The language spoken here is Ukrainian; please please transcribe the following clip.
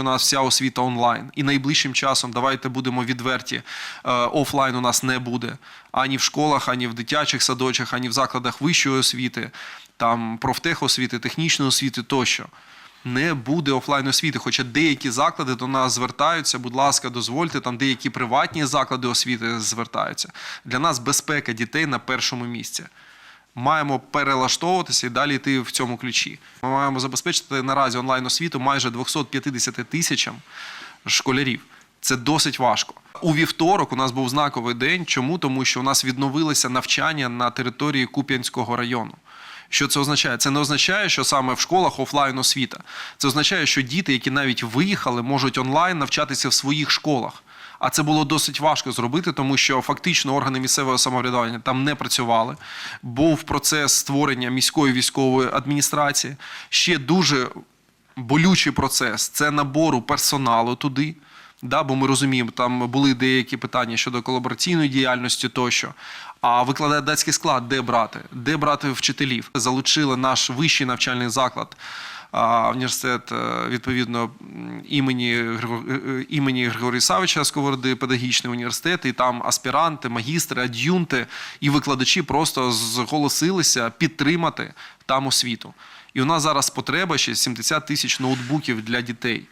У нас вся освіта онлайн, і найближчим часом давайте будемо відверті. е, Офлайн у нас не буде ані в школах, ані в дитячих садочках, ані в закладах вищої освіти, там профтехосвіти, технічної освіти тощо. Не буде офлайн освіти. Хоча деякі заклади до нас звертаються, будь ласка, дозвольте, там деякі приватні заклади освіти звертаються. Для нас безпека дітей на першому місці маємо перелаштовуватися і далі йти в цьому ключі. Ми маємо забезпечити наразі онлайн освіту майже 250 тисячам школярів. Це досить важко. У вівторок у нас був знаковий день. Чому? Тому що у нас відновилося навчання на території Куп'янського району. Що це означає? Це не означає, що саме в школах офлайн освіта. Це означає, що діти, які навіть виїхали, можуть онлайн навчатися в своїх школах. А це було досить важко зробити, тому що фактично органи місцевого самоврядування там не працювали. Був процес створення міської військової адміністрації. Ще дуже болючий процес це набору персоналу туди. Да, бо ми розуміємо, там були деякі питання щодо колабораційної діяльності тощо. А викладацький склад де брати? Де брати вчителів? Залучили наш вищий навчальний заклад, університет е, відповідно імені е, е, імені Григорія Савича Сковороди, педагогічний університет, і там аспіранти, магістри, ад'юнти і викладачі просто зголосилися підтримати там освіту. І у нас зараз потреба ще 70 тисяч ноутбуків для дітей.